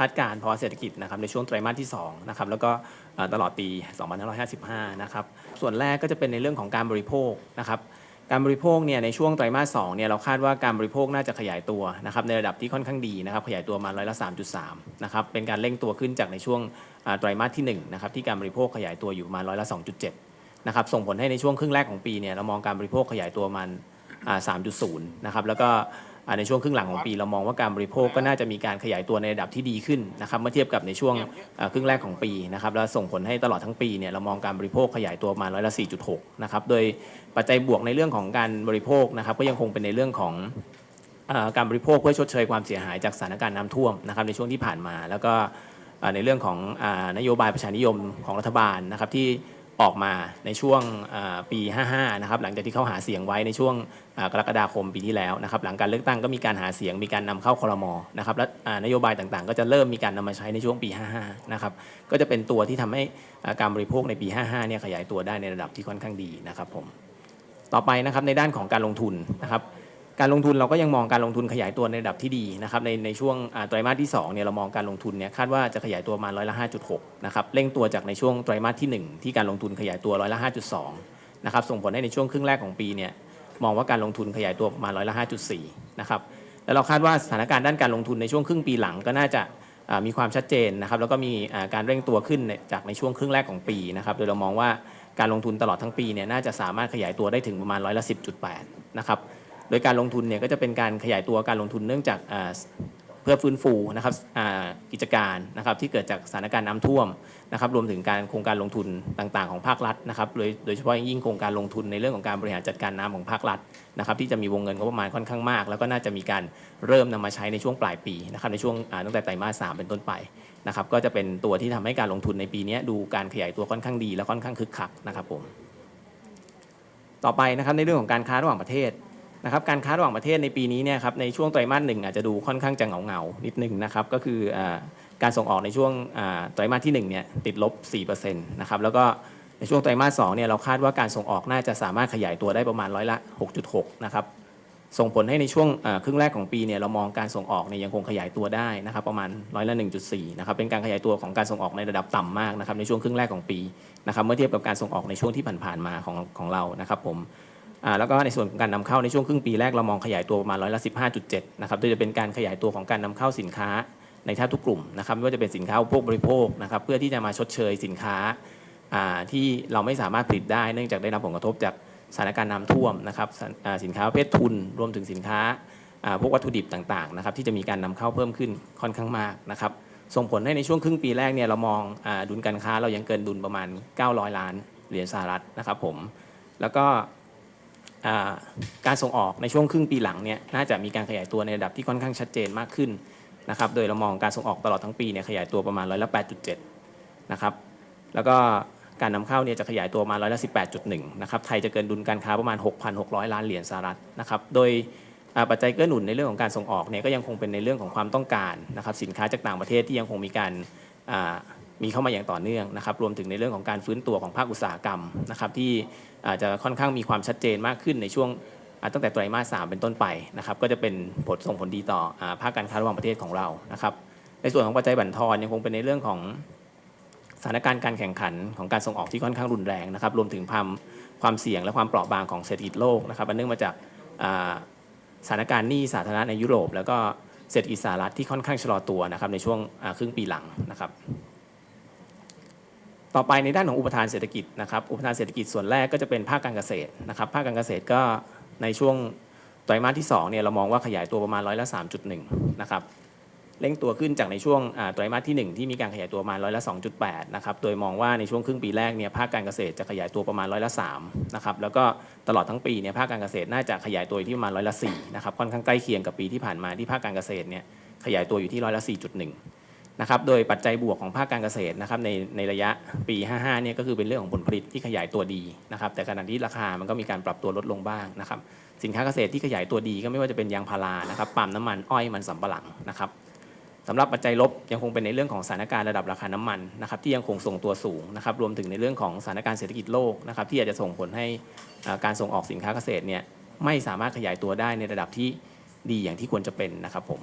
คาดการณ์ภาวะเศรษฐกิจนะครับในช่วงไตรมาสที่2นะครับแล้วก็ตลอดปี 2555 นะครับส่วนแรกก็จะเป็นในเรื่องของการบริโภคนะครับการบริโภคเนี่ยในช่วงไตรมาส2เนี่ยเราคาดว่าการบริโภคน่าจะขยายตัวนะครับในระดับที่ค่อนข้างดีนะครับขยายตัวมาร้อยละ 3.3 นะครับเป็นการเร่งตัวขึ้นจากในช่วงไตรมาสที่1นะครับที่การบริโภคขยายตัวอยู่มาร้อยละ 2.7 นะครับส่งผลให้ในช่วงครึ่งแรกของปีเนี่ยเรามองการบริโภคขยายตัวมันอ่า3.0 นะครับแล้วก็ ในช่วงครึ่งหลังของปีเรามองว่าการบริโภคก็น่าจะมีการขยายตัวในระดับที่ดีขึ้นนะครับเมื่อเทียบกับในช่วงครึ่งแรกของปีนะครับแล้วส่งผลให้ตลอดทั้งปีเนี่ยเรามองการบริโภคขยายตัวมาร้อยละ 4.6 นะครับโดยปัจจัยบวกในเรื่องของการบริโภคนะครับก็ยังคงเป็นในเรื่องของอการบริโภคเพื่อชดเชยความเสียหายจากสถานการณ์น้ำท่วมนะครับในช่วงที่ผ่านมา แล้วก็ในเรื่องของอนโยบายประชานิยมของรัฐบาลนะครับที่ ออกมาในช่วงปี 55 นะครับหลังจากที่เขาหาเสียงไว้ในช่วงกรกฎาคมปีที่แล้วนะครับหลังการเลือกตั้งก็มีการหาเสียงมีการนำเข้าคอรมอนะครับและนโยบายต่างๆ ก็จะเริ่มมีการนำมาใช้ในช่วงปี 55 นะครับก็จะเป็นตัวที่ทำให้การบริโภคในปี 55 เนี่ยขยายตัวได้ในระดับที่ค่อนข้างดีนะครับผมต่อไปนะครับในด้านของการลงทุนนะครับ การลงทุนเราก็ยังมองการลงทุนขยายตัวในระดับที่ดีนะครับในในช่วงไตรมาสที่2เนี่ยเรามองการลงทุนเนี่ยคาดว่าจะขยายตัวมาร้อยละ5.6นะครับเร่งตัวจากในช่วงไตรมาสที่ 1 ที่การลงทุนขยายตัวร้อยละ5.2นะครับส่งผลให้ในช่วงครึ่งแรกของปีเนี่ยมองว่าการลงทุนขยายตัวประมาณร้อยละ5.4นะครับแล้วเราคาดว่าสถานการณ์ด้านการลงทุนในช่วงครึ่งปีหลังก็น่าจะมีความชัดเจนนะครับแล้วก็มีการเร่งตัวขึ้นในจากในช่วงครึ่งแรกของปีนะครับโดยเรามองว่าการลงทุนตลอดทั้งปีเนี่ยน่าจะสามารถขยายตัวได้ถึงประมาณร้อยละ10.8นะครับ โดยการลงทุนเนี่ยก็จะเป็นการขยายตัวการลงทุนเนื่องจากาเพื่อฟื้นฟูนะครับกิจการนะครับที่เกิดจากสถานการณ์น้ำท่วมนะครับรวมถึงการโครงการลงทุนต่างๆ ของภาครัฐนะครับโดยโดยเฉพาะยิ่งโครงการลงทุนในเรื่องของการบริหารจัดการน้ำของภาครัฐนะครับที่จะมีวงเงินงบประมาณค่อนข้างมาก แล้วก็น่าจะมีการเริ่มนำมาใช้ในช่วงปลายปีนะครับในช่วงตั้งแต่ไตรมาสสามเป็นต้นไปนะครับก็จะเป็นตัวที่ทำให้การลงทุนในปีนี้ดูการขยายตัวค่อนข้างดีและค่อนข้างคึกคักนะครับผมต่อไปนะครับในเรื่องของการค้าระหว่างประเทศ นะครับการค้าระหว่างประเทศในปีนี้เนี่ยครับในช่วงไตรมาสหนึ่งอาจจะดูค่อนข้างจะเหงาเงานิดนึงนะครับก็คืออการส่งออกในช่วงไตรมาสที่1เนี่ยติดลบ4%นะครับแล้วก็ในช่วงไตรมาส2เนี่ยเราคาดว่าการส่งออกน่าจะสามารถขยายตัวได้ประมาณร้อยละ 6.6 นะครับส่งผลให้ในช่วงครึ่งแรกของปีเนี่ยเรามองการส่งออกเนี่ยยังคงขยายตัวได้นะครับประมาณร้อยละ 1.4 นะครับเป็นการขยายตัวของการส่งออกในระดับต่ำมากนะครับในช่วงครึ่งแรกของปีนะครับเมื่อเทียบกับการส่งออกในช่วงที่ผ่านๆมาของของเรานะครับผม แล้วก็ในส่วนของการนำเข้าในช่วงครึ่งปีแรกเรามองขยายตัวประมาณร้อยละ15.7นะครับโดยจะเป็นการขยายตัวของการนำเข้าสินค้าในแทบทุกกลุ่มนะครับไม่ว่าจะเป็นสินค้าอุปโภคบริโภคนะครับเพื่อที่จะมาชดเชยสินค้าที่เราไม่สามารถผลิตได้เนื่องจากได้รับผลกระทบจากสถานการณ์น้ำท่วมนะครับสินค้าประเภททุนรวมถึงสินค้าพวกวัตถุดิบต่างๆนะครับที่จะมีการนำเข้าเพิ่มขึ้นค่อนข้างมากนะครับส่งผลให้ในช่วงครึ่งปีแรกเนี่ยเรามองอดุลการค้าเรายังเกินดุลประมาณ 900 ล้านเหรียญสหรัฐนะครับผมแล้วก็ การส่งออกในช่วงครึ่งปีหลังเนี่ยน่าจะมีการขยายตัวในระดับที่ค่อนข้างชัดเจนมากขึ้นนะครับ โดยเรามองการส่งออกตลอดทั้งปีเนี่ยขยายตัวประมาณร้อยละ8.7นะครับ แล้วก็การนำเข้าเนี่ยจะขยายตัวมาร้อยละ18.1นะครับ ไทยจะเกินดุลการค้าประมาณ 6,600 ล้านเหรียญสหรัฐนะครับ โดยปัจจัยเกื้อหนุนในเรื่องของการส่งออกเนี่ยก็ยังคงเป็นในเรื่องของความต้องการนะครับ สินค้าจากต่างประเทศที่ยังคงมีการ มีเข้ามาอย่างต่อเนื่องนะครับ รวมถึงในเรื่องของการฟื้นตัวของภาคอุตสาหกรรมนะครับ ที่อาจจะค่อนข้างมีความชัดเจนมากขึ้นในช่วงตั้งแต่ไตรมาสสามเป็นต้นไปนะครับ ก็จะเป็นผลส่งผลดีต่อภาคการค้าระหว่างประเทศของเรานะครับ ในส่วนของปัจจัยบั่นทอนยังคงเป็นในเรื่องของสถานการณ์การแข่งขันของการส่งออกที่ค่อนข้างรุนแรงนะครับ รวมถึงความความเสี่ยงและความเปราะบางของเศรษฐกิจโลกนะครับอันเนื่องมาจากสถานการณ์หนี้สาธารณะในยุโรป แล้วก็เศรษฐกิจสหรัฐที่ค่อนข้างชะลอตัวนะครับในช่วงครึ่งปีหลังนะครับ ต่อไปในด้านของอุปทานเศรษฐกิจนะครับอุปทานเศรษฐกิจส่วนแรกก็จะเป็นภาคการเกษตรนะครับภาคการเกษตรก็ในช่วงไตรมาสที่2เนี่ยเรามองว่าขยายตัวประมาณร้อยละ3.1นะครับเร่งตัวขึ้นจากในช่วงไตรมาสที่ 1 ที่มีการขยายตัวประมาณร้อยละ2.8นะครับโดยมองว่าในช่วงครึ่งปีแรกเนี่ยภาคการเกษตรจะขยายตัวประมาณร้อยละ3นะครับแล้วก็ตลอดทั้งปีเนี่ยภาคการเกษตรน่าจะขยายตัวอยู่ที่ประมาณร้อยละ4นะครับค่อนข้างใกล้เคียงกับปีที่ผ่านมาที่ภาคการเกษตรเนี่ยขยายตัวอยู่ที่ร้อยละ4.1 นะครับโดยปัจจัยบวกของภาคการเกษตรนะครับในในระยะปี 55 เนี่ยก็คือเป็นเรื่องของผลผลิตที่ขยายตัวดีนะครับแต่ขณะที่ราคามันก็มีการปรับตัวลดลงบ้างนะครับสินค้าเกษตรที่ขยายตัวดีก็ไม่ว่าจะเป็นยางพารานะครับปาล์มน้ำมันอ้อยมันสำปะหลังนะครับสำหรับปัจจัยลบยังคงเป็นในเรื่องของสถานการณ์ระดับราคาน้ำมันนะครับที่ยังคงส่งตัวสูงนะครับรวมถึงในเรื่องของสถานการณ์เศรษฐกิจโลกนะครับที่อาจจะส่งผลให้การส่งออกสินค้าเกษตรเนี่ยไม่สามารถขยายตัวได้ในระดับที่ดีอย่างที่ควรจะเป็นนะครับผม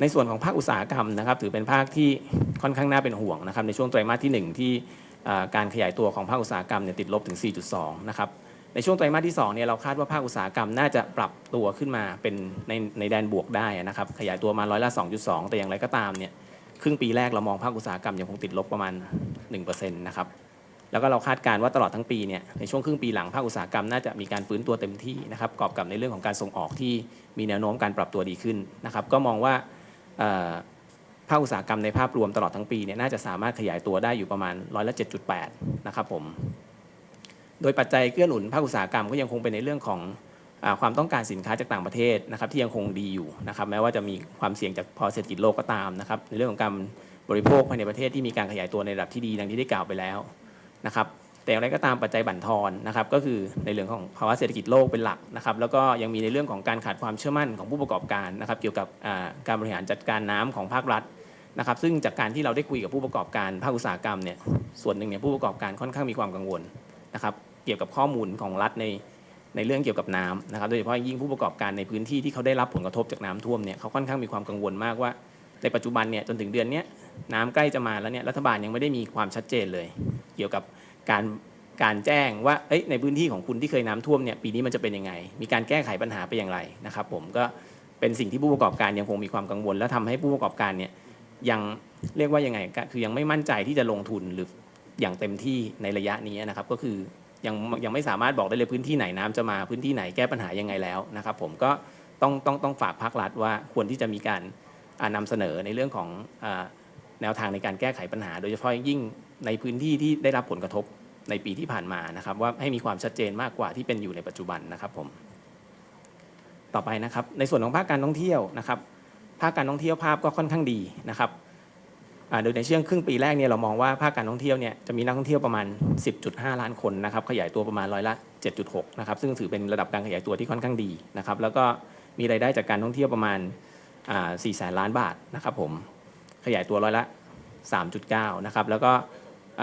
ในส่วนของภาคอุตสาหกรรมนะครับถือเป็นภาคที่ค่อนข้างน่าเป็นห่วงนะครับในช่วงไตรมาสที่ 1 ที่อ่การขยายตัวของภาคอุตสาหกรรมเนี่ยติดลบถึง 4.2 นะครับในช่วงไตรมาสที่2เนี่ยเราคาดว่าภาคอุตสาหกรรมน่าจะปรับตัวขึ้นมาเป็นในในแดนบวกได้นะครับขยายตัวมาร้อยละ 2.2 แต่อย่างไรก็ตามเนี่ยครึ่งปีแรกเรามองภาคอุตสาหกรรมยังคงติดลบประมาณ1%นะครับแล้วก็เราคาดการณ์ว่าตลอดทั้งปีเนี่ยในช่วงครึ่งปีหลังภาคอุตสาหกรรมน่าจะมีการฟื้นตัวเต็มที่นะครับกอบกับในเรื่องของการส่งออกที่มีแนวโน้มการปรับตัวดีขึ้นนะครับก็มองว่า ภาคอุตสาหกรรมในภาพรวมตลอดทั้งปีเนี่ยน่าจะสามารถขยายตัวได้อยู่ประมาณร้อยละ7.8 นะครับผม โดยปัจจัยเกื้อหนุนภาคอุตสาหกรรมก็ยังคงเป็นในเรื่องของอความต้องการสินค้าจากต่างประเทศนะครับที่ยังคงดีอยู่นะครับแม้ว่าจะมีความเสี่ยงจากพอเศรษฐกิจโลกก็ตามนะครับในเรื่องของการบริโภคภายในประเทศที่มีการขยายตัวในระดับที่ดีดังที่ได้กล่าวไปแล้วนะครับ แต่อย่างไรก็ตามปัจจัยบั่นทอนนะครับก็คือในเรื่องของภาวะเศรษฐกิจโลกเป็นหลักนะครับแล้วก็ยังมีในเรื่องของการขาดความเชื่อมั่นของผู้ประกอบการนะครับเกี่ยวกับการบริหารจัดการน้ำของภาครัฐนะครับซึ่งจากการที่เราได้คุยกับผู้ประกอบการภาคอุตสาหกรรมเนี่ยส่วนหนึ่งเนี่ยผู้ประกอบการค่อนข้างมีความกังวลนะครับเกี่ยวกับข้อมูลของรัฐในในเรื่องเกี่ยวกับน้ำนะครับโดยเฉพาะยิ่งผู้ประกอบการในพื้นที่ที่เขาได้รับผลกระทบจากน้ำท่วมเนี่ยเขาค่อนข้างมีความกังวลมากว่า ในปัจจุบันเนี่ยจนถึงเดือนนี้น้ำใกล้จะมาแล้วเนี่ยรัฐบาลยังไม่ได้มีความชัดเจนเลย เกี่ยวกับ การการแจ้งว่าในพื้นที่ของคุณที่เคยน้ำท่วมเนี่ยปีนี้มันจะเป็นยังไง มีการแก้ไขปัญหาไปอย่างไรนะครับ ผมก็เป็นสิ่งที่ผู้ประกอบการยังคงมีความกังวล และทำให้ผู้ประกอบการเนี่ยยังเรียกว่ายังไงก็คือยังไม่มั่นใจที่จะลงทุนหรืออย่างเต็มที่ในระยะนี้นะครับ ก็คือยังยังไม่สามารถบอกได้เลยพื้นที่ไหนน้ำจะมาพื้นที่ไหนแก้ปัญหายังไงแล้วนะครับ ผมก็ต้องต้องต้องฝากภาครัฐว่าควรที่จะมีการอ่านำเสนอในเรื่องของอ แนวทางในการแก้ไขปัญหา โดยเฉพาะยิ่งในพื้นที่ที่ได้รับผลกระทบในปีที่ผ่านมานะครับ ว่าให้มีความชัดเจนมากกว่าที่เป็นอยู่ในปัจจุบันนะครับผมต่อไปนะครับ ในส่วนของภาคการท่องเที่ยวนะครับ ภาคการท่องเที่ยวภาพก็ค่อนข้างดีนะครับโดยในช่วงครึ่งปีแรกเนี่ยเรามองว่าภาคการท่องเที่ยวเนี่ยจะมีนักท่องเที่ยวประมาณ 10.5 ล้านคนนะครับขยายตัวประมาณร้อยละ 7.6 นะครับซึ่งถือเป็นระดับการขยายตัวที่ค่อนข้างดีนะครับแล้วก็มีรายได้จากการท่องเที่ยวประมาณ4แสนล้านบาทนะครับผม ขยายตัวร้อยละ 3.9 นะครับ แล้วก็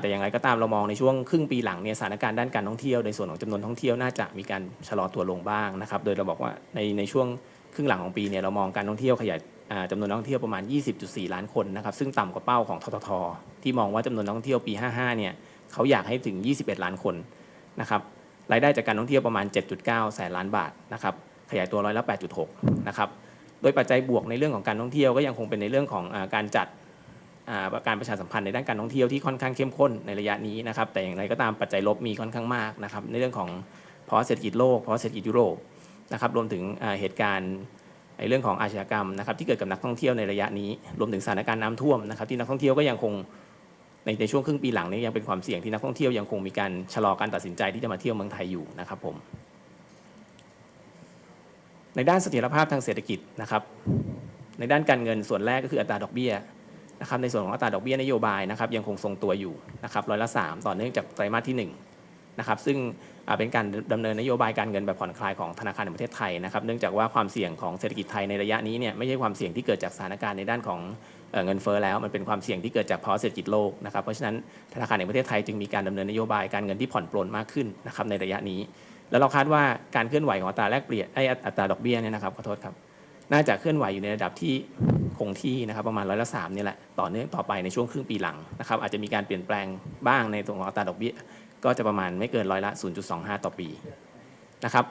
แต่อย่างไรก็ตามเรามองในช่วงครึ่งปีหลังเนี่ยสถานการณ์ด้านการท่องเที่ยวในส่วนของจำนวนท่องเที่ยวน่าจะมีการชะลอตัวลงบ้างนะครับ โดยเราบอกว่าในในช่วงครึ่งหลังของปีเนี่ยเรามองการท่องเที่ยวขยายจำนวนนักท่องเที่ยวประมาณ 20.4 ล้านคนนะครับ ซึ่งต่ำกว่าเป้าของททท ที่มองว่าจำนวนนักท่องเที่ยวปี 55 เนี่ยเขาอยากให้ถึง 21 ล้านคนนะครับรายได้จากการท่องเที่ยวประมาณ 7.9 แสนล้านบาทนะครับขยายตัวร้อยละ 8.6 นะครับ โดยปัจจัยบวกในเรื่องของการท่องเที่ยวก็ยังคงเป็นในเรื่องของอการจัดการประชาสัมพันธ์ในด้านการท่องเที่ยวที่ค่อนข้างเข้มข้นในระยะนี้นะครับ แต่อย่างไรก็ตามปัจจัยลบมีค่อนข้างมากนะครับ ในเรื่องของภาะเศรษฐกิจโลกภาะเศรษฐกิจยุโรปนะครับรวมถึงเหตุการณ์ในเรื่องของอาชญากรรมนะครับ ที่เกิดกับนักท่องเที่ยวในระยะนี้ รวมถึงสถานการณ์น้ำท่วมนะครับ ที่นักท่องเที่ยวก็ยังคงในในช่วงครึ่งปีหลังนี้ยังเป็นความเสี่ยงที่นักท่องเที่ยวยังคงมีการชะลอการตัดสินใจที่จะมาเที่ยวเมืองไทยอยู่นะครับผม ในด้านเสถียรภาพทางเศรษฐกิจนะครับในด้านการเงินส่วนแรกก็คืออัตราดอกเบี้ยนะครับในส่วนของอัตราดอกเบี้ยนโยบายนะครับยังคงทรงตัวอยู่นะครับร้อยละสามต่อเนื่องจากไตรมาสที่1นะครับซึ่งเป็นการดำเนินนโยบายการเงินแบบผ่อนคลายของธนาคารแห่งประเทศไทยนะครับเนื่องจากว่าความเสี่ยงของเศรษฐกิจไทยในระยะนี้เนี่ยไม่ใช่ความเสี่ยงที่เกิดจากสถานการณ์ในด้านของเอเงินเฟ้อแล้วมันเป็นความเสี่ยงที่เกิดจากภาวะเศรษฐกิจโลกนะครับเพราะฉะนั้นธนาคารแห่งประเทศไทยจึงมีการดำเนินนโยบายการเงินที่ผ่อนปลนมากขึ้นนะครับในระยะนี้ แล้วเราคาดว่าการเคลื่อนไหวของอัตราแลกเปลี่ยนไอ้อัตราดอกเบี้ยเนี่ยนะครับขอโทษครับ น่าจะเคลื่อนไหวอยู่ในระดับที่คงที่นะครับประมาณร้อยละสามนี่แหละต่อเนื่องต่อไปในช่วงครึ่งปีหลังนะครับอาจจะมีการเปลี่ยนแปลงบ้างในตรงของอัตราดอกเบี้ย ก็จะประมาณไม่เกินร้อยละ 0.25 ต่อปีนะครับ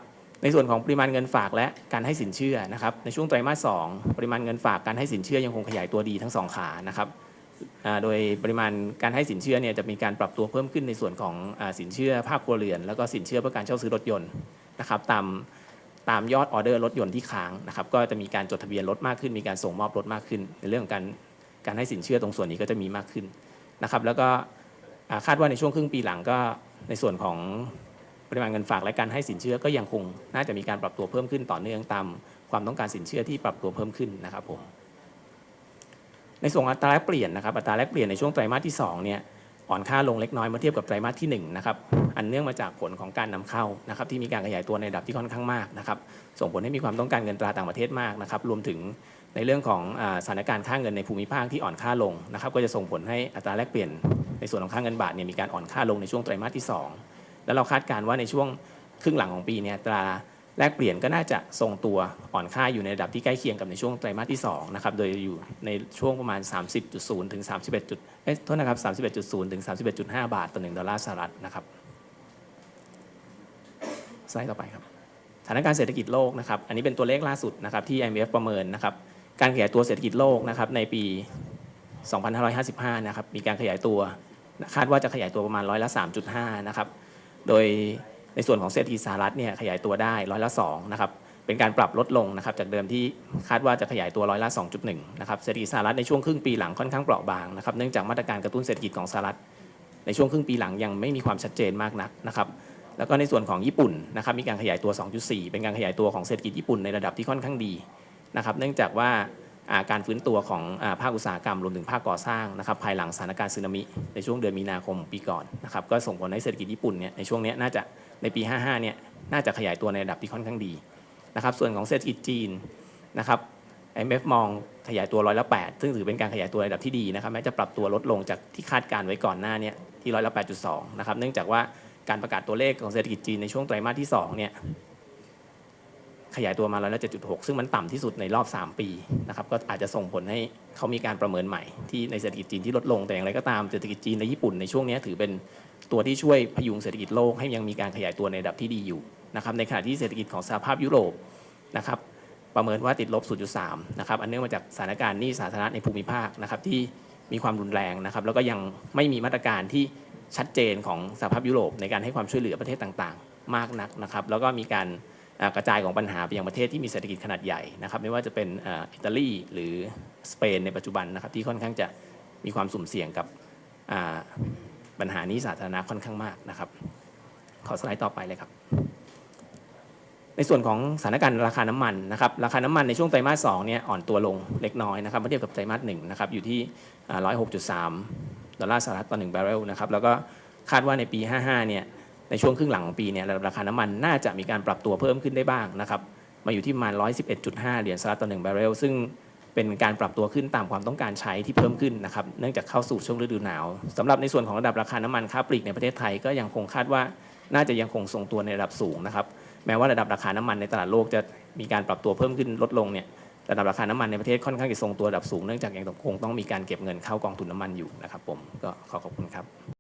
ในส่วนของปริมาณเงินฝากและการให้สินเชื่อนะครับในช่วงไตรมาสสองปริมาณเงินฝากการให้สินเชื่อยังคงขยายตัวดีทั้งสองขานะครับ โดยปริมาณการให้สินเชื่อเนี่ยจะมีการปรับตัวเพิ่มขึ้นในส่วนของอสินเชื่อภาคครัวเรือน แล้วก็สินเชื่อเพื่อการเช่าซื้อรถยนต์นะครับตามตามยอดออเดอร์รถยนต์ที่ค้างนะครับก็จะมีการจดทะเบียนรถมากขึ้น มีการส่งมอบรถมากขึ้น ในเรื่องของการการให้สินเชื่อตรงส่วนนี้ก็จะมีมากขึ้นนะครับแล้วก็คาดว่าในช่วงครึ่งปีหลังก็ในส่วนของปริมาณเงินฝากและการให้สินเชื่อก็ยังคงน่าจะมีการปรับตัวเพิ่มขึ้นต่อเนื่องตามความต้องการสินเชื่อที่ปรับตัวเพิ่มขึ้นนะครับผม ในส่วนอัตราแลกเปลี่ยนนะครับอัตราแลกเปลี่ยนในช่วงไตรมาสที่สองเนี่ยอ่อนค่าลงเล็กน้อยเมื่อเทียบกับไตรมาสที่หนึ่งนะครับอันเนื่องมาจากผลของการนำเข้านะครับที่มีการขยายตัวในระดับที่ค่อนข้างมากนะครับส่งผลให้มีความต้องการเงินตราต่างประเทศมากนะครับรวมถึงในเรื่องของสถานการณ์ค่าเงินในภูมิภาคที่อ่อนค่าลงนะครับก็จะส่งผลให้อัตราแลกเปลี่ยนในส่วนของค่าเงินบาทเนี่ยมีการอ่อนค่าลงในช่วงไตรมาสที่ 2 แล้วเราคาดการณ์ว่าในช่วงครึ่งหลังของปีเนี่ยอัตรา แลกเปลี่ยนก็น่าจะทรงตัวอ่อนค่าอยู่ในระดับที่ใกล้เคียงกับในช่วงไตรมาสที่2นะครับโดยอยู่ในช่วงประมาณ 30.0 ถึง 31จุดเอ๊ะโทษนะครับ31.0 ถึง 31.5 บาทต่อ1ดอลลาร์สหรัฐนะครับสไลด์ต่อไปครับสถานการณ์เศรษฐกิจโลกนะครับอันนี้เป็นตัวเลขล่าสุดนะครับที่ IMF ประเมินนะครับการขยายตัวเศรษฐกิจโลกนะครับในปี 2555 นะครับมีการขยายตัวคาดว่าจะขยายตัวประมาณร้อยละ 3.5 นะครับโดย ในส่วนของเศรษฐกิจสหรัฐเนี่ยขยายตัวได้ร้อยละ2นะครับเป็นการปรับลดลงนะครับจากเดิมที่คาดว่าจะขยายตัวร้อยละ 2.1นะครับเศรษฐกิจสหรัฐในช่วงครึ่งปีหลังค่อนข้างเปราะบางนะครับเนื่องจากมาตรการกระตุ้นเศรษฐกิจของสหรัฐ ในช่วงครึ่งปีหลังยังไม่มีความชัดเจนมากนักนะครับแล้วก็ในส่วนของญี่ปุ่นนะครับมีการขยายตัว 2.4 เป็นการขยายตัวของเศรษฐกิจญี่ปุ่นในระดับที่ค่อนข้างดีนะครับเนื่องจากว่าการฟื้นตัวของภาคอุตสาหกรรมรวมถึงภาคก่อสร้างนะครับภายหลังสถานการณ์สึนามิในช่วงเดือนมีนาคมปีก่อนนะครับก็ส่งผลให้เศรษฐกิจญี่ปุ่นเนี่ยในช่วงนี้น่าจะ ในปี 55 เนี่ยน่าจะขยายตัวในระดับที่ค่อนข้างดีนะครับส่วนของเศรษฐกิจจีนนะครับ IMF มองขยายตัวร้อยละ8ซึ่งถือเป็นการขยายตัวในระดับที่ดีนะครับแม้จะปรับตัวลดลงจากที่คาดการไว้ก่อนหน้าเนี่ยที่ร้อยละ8.2 นะครับเนื่องจากว่าการประกาศตัวเลขของเศรษฐกิจจีนในช่วงไตรมาสที่2เนี่ย ขยายตัวมาร้อยละ7.6 ซึ่งมันต่ำที่สุดในรอบ 3 ปีนะครับก็อาจจะส่งผลให้เขามีการประเมินใหม่ที่ในเศรษฐกิจจีนที่ลดลงแต่อย่างไรก็ตามเศรษฐกิจจีนในญี่ปุ่นในช่วงนี้ถือเป็นตัวที่ช่วยพยุงเศรษฐกิจโลกให้ยังมีการขยายตัวในระดับที่ดีอยู่นะครับในขณะที่เศรษฐกิจของสหภาพยุโรปนะครับประเมินว่าติดลบ 0.3 นะครับอันเนื่องมาจากสถานการณ์หนี้สาธารณะในภูมิภาคนะครับที่มีความรุนแรงนะครับแล้วก็ยังไม่มีมาตรการที่ชัดเจนของสหภาพยุโรปในการให้ความช่วยเหลือประเทศต่างๆ มากนักนะครับแล้วก็มีการ กระจายของปัญหาไปยังประเทศที่มีเศรษฐกิจขนาดใหญ่นะครับไม่ว่าจะเป็นอิตาลีหรือสเปนในปัจจุบันนะครับที่ค่อนข้างจะมีความสุ่มเสี่ยงกับปัญหานี้สาธารณะค่อนข้างมากนะครับ ขอสไลด์ต่อไปเลยครับ ในส่วนของสถานการณ์ราคาน้ำมันนะครับราคาน้ำมันในช่วงไตรมาสสองเนี่ยอ่อนตัวลงเล็กน้อยนะครับเมื่อเทียบกับไตรมาสหนึ่งนะครับอยู่ที่ร้อยหกจุดสามดอลลาร์สหรัฐต่อหนึ่งบาร์เรลนะครับแล้วก็คาดว่าในปี 55 เนี่ย ในช่วงครึ่งหลังของปีเนี่ยระดับราคาน้ำมันน่าจะมีการปรับตัวเพิ่มขึ้นได้บ้างนะครับมาอยู่ที่ประมาณ 111.5 เหรียญสหรัฐต่อ1บาร์เรลซึ่งเป็นการปรับตัวขึ้นตามความต้องการใช้ที่เพิ่มขึ้นนะครับเนื่องจากเข้าสู่ช่วงฤดูหนาวสำหรับในส่วนของระดับราคาน้ำมันค้าปลีกในประเทศไทยก็ยังคงคาดว่าน่าจะยังคงทรงตัวในระดับสูงนะครับแม้ว่าระดับราคาน้ำมันในตลาดโลกจะมีการปรับตัวเพิ่มขึ้นลดลงเนี่ยระดับราคาน้ำมันในประเทศค่อนข้างจะทรงตัวระดับสูงเนื่องจากยังคงต้องมีการเก็บเงินเข้ากองทุนน้ำมันอยู่นะครับผมก็ขอขอบคุณครับ